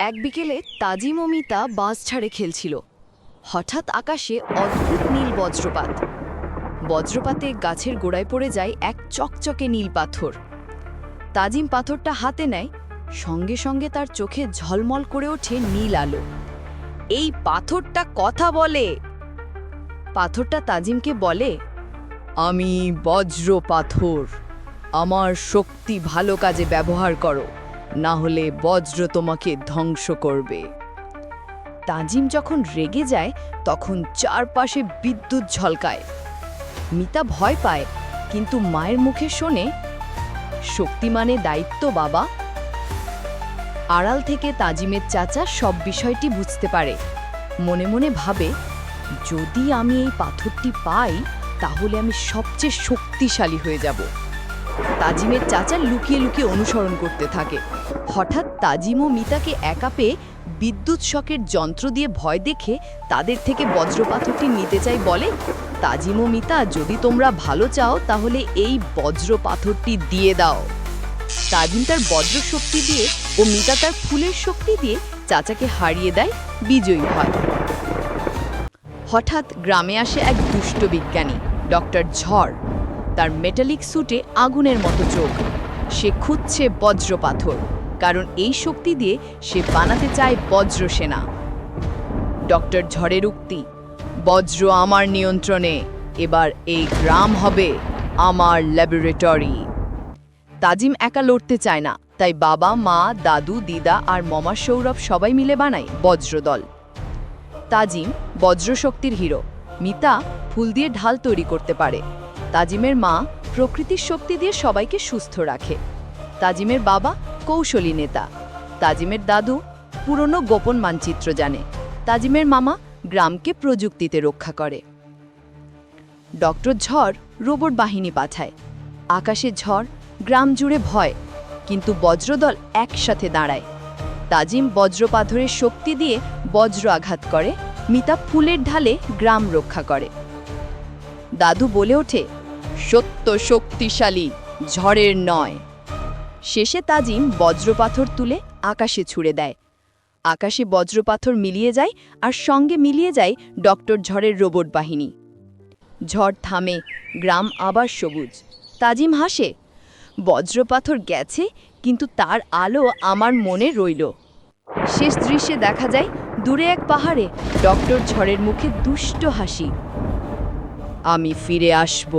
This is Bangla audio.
এক বিকেলে তাজিম ও মিতা বাস ছাড়ে খেলছিল। হঠাৎ আকাশে অদ্ভুত নীল বজ্রপাত। বজ্রপাতে গাছের গোড়ায় পড়ে যায় এক চকচকে নীল পাথর। তাজিম পাথরটা হাতে নেয়, সঙ্গে সঙ্গে তার চোখে ঝলমল করে ওঠে নীল আলো। এই পাথরটা কথা বলে। পাথরটা তাজিমকে বলে, আমি বজ্র পাথর আমার শক্তি ভালো কাজে ব্যবহার করো। না হলে বজ্র তোমাকে ধ্বংস করবে। তাজিম যখন রেগে যায়, তখন চারপাশে বিদ্যুৎ ঝলকায়। মিতা ভয় পায়, কিন্তু মায়ের মুখে শোনে শক্তি মানে দায়িত্ব, বাবা। আড়াল থেকে তাজিমের চাচা সব বিষয়টি বুঝতে পারে। মনে মনে ভাবে, যদি আমি এই পাথরটি পাই, তাহলে আমি সবচেয়ে শক্তিশালী হয়ে যাব। তাজিমের চাচা লুকিয়ে লুকিয়ে অনুসরণ করতে থাকে। হঠাৎ তাজিম ও মিতাকে একা পেয়ে বিদ্যুৎ শকের যন্ত্র দিয়ে ভয় দেখে তাদের থেকে বজ্রপাথরটি নিতে চাই বলে, তাজিম ও মিতা, যদি তোমরা ভালো চাও, তাহলে এই বজ্র পাথরটি দিয়ে দাও। তাজিম তার বজ্র শক্তি দিয়ে ও মিতা তার ফুলের শক্তি দিয়ে চাচাকে হারিয়ে দেয়, বিজয়ী হয়। হঠাৎ গ্রামে আসে এক দুষ্ট বিজ্ঞানী, ডক্টর ঝড়। তার মেটালিক স্যুটে আগুনের মতো চোখ। সে খুঁজছে বজ্র পাথর, কারণ এই শক্তি দিয়ে সে বানাতে চায় বজ্র সেনা। ডক্টর ঝড়ের উক্তি, বজ্র আমার নিয়ন্ত্রণে, এবার এই গ্রাম হবে আমার ল্যাবরেটরি তাজিম একা লড়তে চায় না, তাই বাবা, মা, দাদু, দিদা আর মমা সৌরভ সবাই মিলে বানায় বজ্রদল তাজিম বজ্রশক্তির হিরো, মিতা ফুল দিয়ে ঢাল তৈরি করতে পারে। তাজিমের মা প্রকৃতির শক্তি দিয়ে সবাইকে সুস্থ রাখে। তাজিমের বাবা কৌশলী নেতা। তাজিমের দাদু পুরনো গোপন মানচিত্র জানে। তাজিমের মামা গ্রামকে প্রযুক্তিতে রক্ষা করে। ডক্টর ঝড় রোবট বাহিনী পাঠায়। আকাশে ঝড়, গ্রাম জুড়ে ভয়, কিন্তু বজ্রদল একসাথে দাঁড়ায়। তাজিম বজ্রপাথরের শক্তি দিয়ে বজ্র আঘাত করে, মিতা ফুলের ঢালে গ্রাম রক্ষা করে। দাদু বলে ওঠে সত্য শক্তিশালী, ঝড়ের নয়। শেষে তাজিম বজ্রপাথর তুলে আকাশে ছুড়ে দেয়। আকাশে বজ্রপাথর মিলিয়ে যায় আর সঙ্গে মিলিয়ে যায় ডক্টর ঝড়ের রোবট বাহিনী। ঝড় থামে, গ্রাম আবার সবুজ। তাজিম হাসে, বজ্রপাথর গেছে, কিন্তু তার আলো আমার মনে রইল। শেষ দৃশ্যে দেখা যায়, দূরে এক পাহাড়ে ডক্টর ঝড়ের মুখে দুষ্ট হাসি। আমি ফিরে আসব।